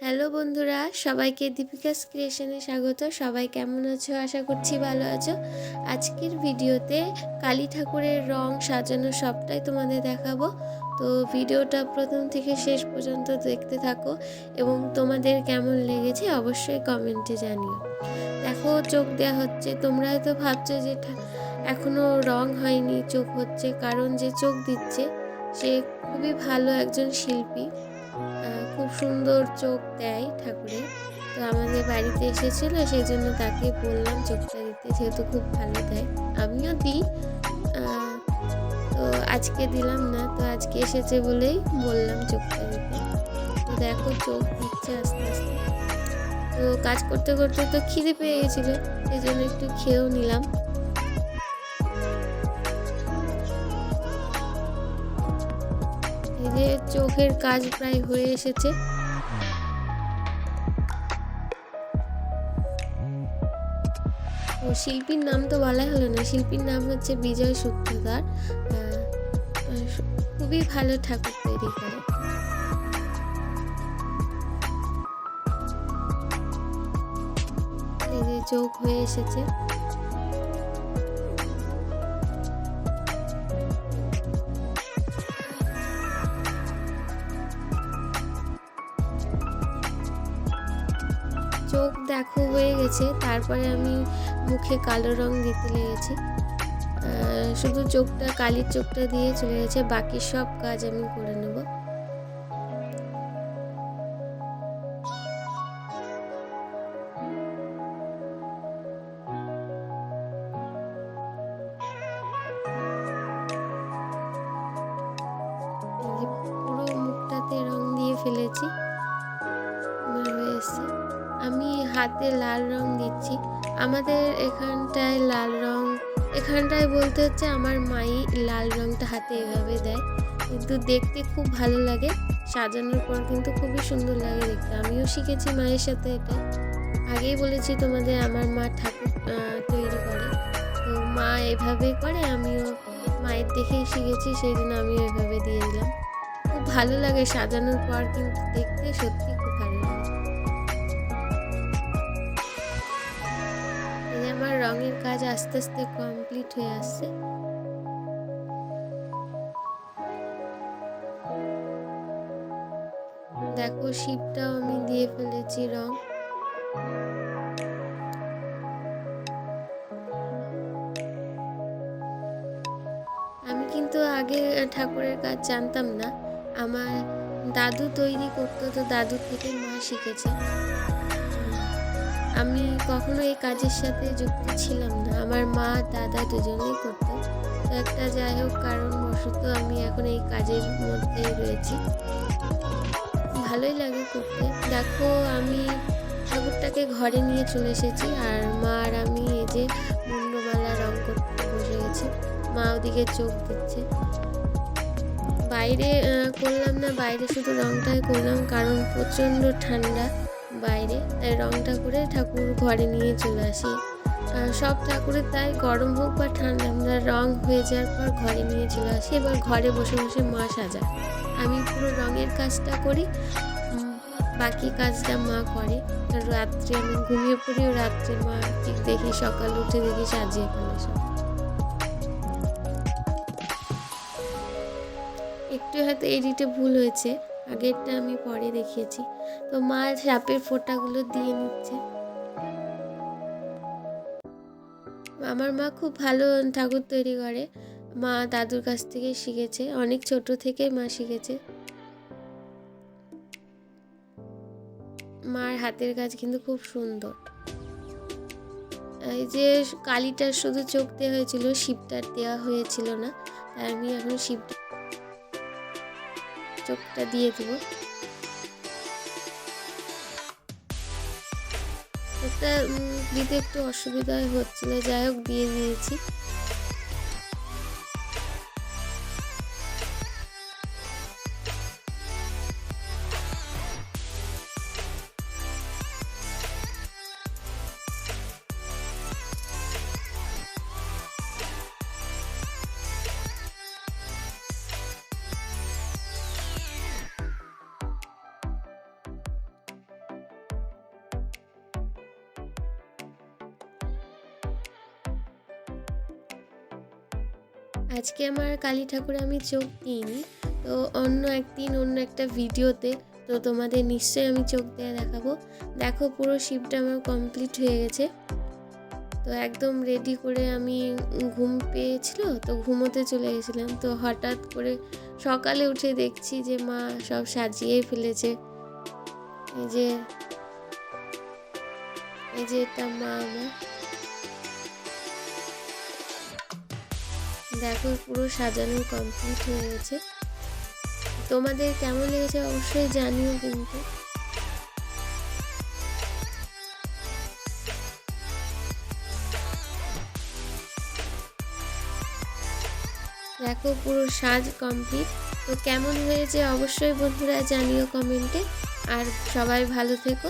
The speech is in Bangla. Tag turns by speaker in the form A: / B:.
A: হ্যালো বন্ধুরা, সবাইকে দীপিকাস ক্রিয়েশনে স্বাগত। সবাই কেমন আছো? আশা করছি ভালো আছো। আজকের ভিডিওতে কালী ঠাকুরের রং সাজানো সবটাই তোমাদের দেখাবো। তো ভিডিওটা প্রথম থেকে শেষ পর্যন্ত দেখতে থাকো এবং তোমাদের কেমন লেগেছে অবশ্যই কমেন্টে জানিও। দেখো, চোখ দেওয়া হচ্ছে। তোমরা হয়তো ভাবছ যে ঠা- এখনও রং হয়নি, চোখ হচ্ছে। কারণ যে চোখ দিচ্ছে, সে খুবই ভালো একজন শিল্পী। খুব সুন্দর চোখ দেয় ঠাকুরের। তো আমাদের বাড়িতে এসেছিল সেই জন্য তাকে বললাম চোখটা দিতে, যেহেতু খুব ভালো দেয়। আমিও দিই। তো আজকে দিলাম না, তো আজকে এসেছে বলেই বললাম চোখটা দিতে। তো দেখো চোখ দিচ্ছে আস্তে আস্তে। তো কাজ করতে করতে তো খিদে পেয়ে গেছিল সেই জন্য একটু খেয়েও নিলাম। যে চোখের কাজ প্রায় হয়ে এসেছে। ও শিল্পীর নাম তো বলাই হলো না। শিল্পীর নাম হচ্ছে বিজয় আহ, খুবই ভালো ঠাকুর তৈরি করে। এই যে চোখ হয়ে এসেছে। দেখো হয়ে গেছে। তারপরে আমি মুখে কালো রং দিতে লেগেছি। শুধু চোখটা, কালির চোখটা দিয়ে চলে গেছে। বাকি সব কাজ আমি করে নেব। পুরো মুখটাতে রং দিয়ে ফেলেছি। এসছে। আমি হাতে লাল রং দিচ্ছি। আমাদের এখানটায় লাল রং, এখানটায় বলতে হচ্ছে আমার মাই লাল রংটা হাতে এভাবে দেয়। কিন্তু দেখতে খুব ভালো লাগে, সাজানোর পর কিন্তু খুবই সুন্দর লাগে দেখতে। আমিও শিখেছি মায়ের সাথে এটা। আগেই বলেছি তোমাদের আমার মা ঠাকুর তৈরি করে। তো মা এভাবেই করে, আমিও মায়ের দেখেই শিখেছি, সেই জন্য আমিও এভাবে দিয়ে দিলাম। খুব ভালো লাগে সাজানোর পর কিন্তু দেখতে সত্যি আমার রঙের কাজ আস্তে আস্তে কমপ্লিট হয়ে আসছে। দেখো শিপটাও আমি দিয়ে ফেলেছি রং। আমি কিন্তু আগে ঠাকুরের কাজ জানতাম না। আমার দাদু তৈরি করতো, তো দাদুর থেকে মা শিখেছে। আমি কখনো এই কাজের সাথে যুক্ত ছিলাম না। আমার মা, দাদা দুজনেই করতো। তো একটা যাই হোক কারণ কারণবশত আমি এখন এই কাজের মধ্যেই রয়েছি। ভালোই লাগে করতে। দেখো, আমি ঠাকুরটাকে ঘরে নিয়ে চলে এসেছি আর মা আর আমি এই যে মুন্ডমালা রং করতে বসে গেছি। মা ওদিকে চোখ দিচ্ছে। বাইরে করলাম না, বাইরে শুধু রংটাই করলাম, কারণ প্রচণ্ড ঠান্ডা। বাইরে, তাই রংটা করে ঠাকুর ঘরে নিয়ে চলে আসি। সব ঠাকুরের তাই গরম হোক বা ঠান্ডা, আমরা রং হয়ে যাওয়ার পর ঘরে নিয়ে চলে আসি এবার ঘরে বসে বসে মা সাজায়। আমি পুরো রঙের কাজটা করি বাকি কাজটা মা করে। রাত্রে আমি ঘুমিয়ে পড়ি রাত্রে মা ঠিক দেখি সকাল উঠে দেখি সাজিয়ে ফেলে সব। একটু হয়তো এডিটে ভুল হয়েছে, আগেরটা আমি পরে দেখিয়েছি। তো মা সাপের ফোঁটাগুলো দিয়ে নিচ্ছে। আমার মা খুব ভালো ঠাকুর তৈরি করে। মা দাদুর কাছ থেকে শিখেছে, অনেক ছোট থেকে মা শিখেছে। মার হাতের কাজ কিন্তু খুব সুন্দর। এই যে কালিটার শুধু চোখ দেওয়া হয়েছিল, শিবটার দেওয়া হয়েছিল না আমি এখন শিব চোখটা দিয়ে দেব। দিতে একটু অসুবিধায় হচ্ছিল। যাই হোক দিয়ে দিয়েছি। আজকে আমার কালী ঠাকুরে আমি চোখ দিইনি, তো অন্য একদিন, অন্য একটা ভিডিওতে, তো তোমাদের নিশ্চয়ই আমি চোখ দিয়ে দেখাবো। দেখো পুরো শিপটা আমার কমপ্লিট হয়ে গেছে। তো একদম রেডি করে আমি ঘুম পেয়েছিল, তো ঘুমোতে চলে গেছিলাম। তো হঠাৎ করে সকালে উঠে দেখছি যে মা সব সাজিয়ে ফেলেছে। এই যে এই যে এটা মা আমার। দেখো, পুরো সাজানো কমপ্লিট হয়ে গেছে। তোমাদের কেমন লেগেছে অবশ্যই জানিও কিন্তু। দেখো, পুরো সাজ কমপ্লিট তো কেমন হয়েছে অবশ্যই বন্ধুরা জানিও কমেন্টে আর সবাই ভালো থেকো।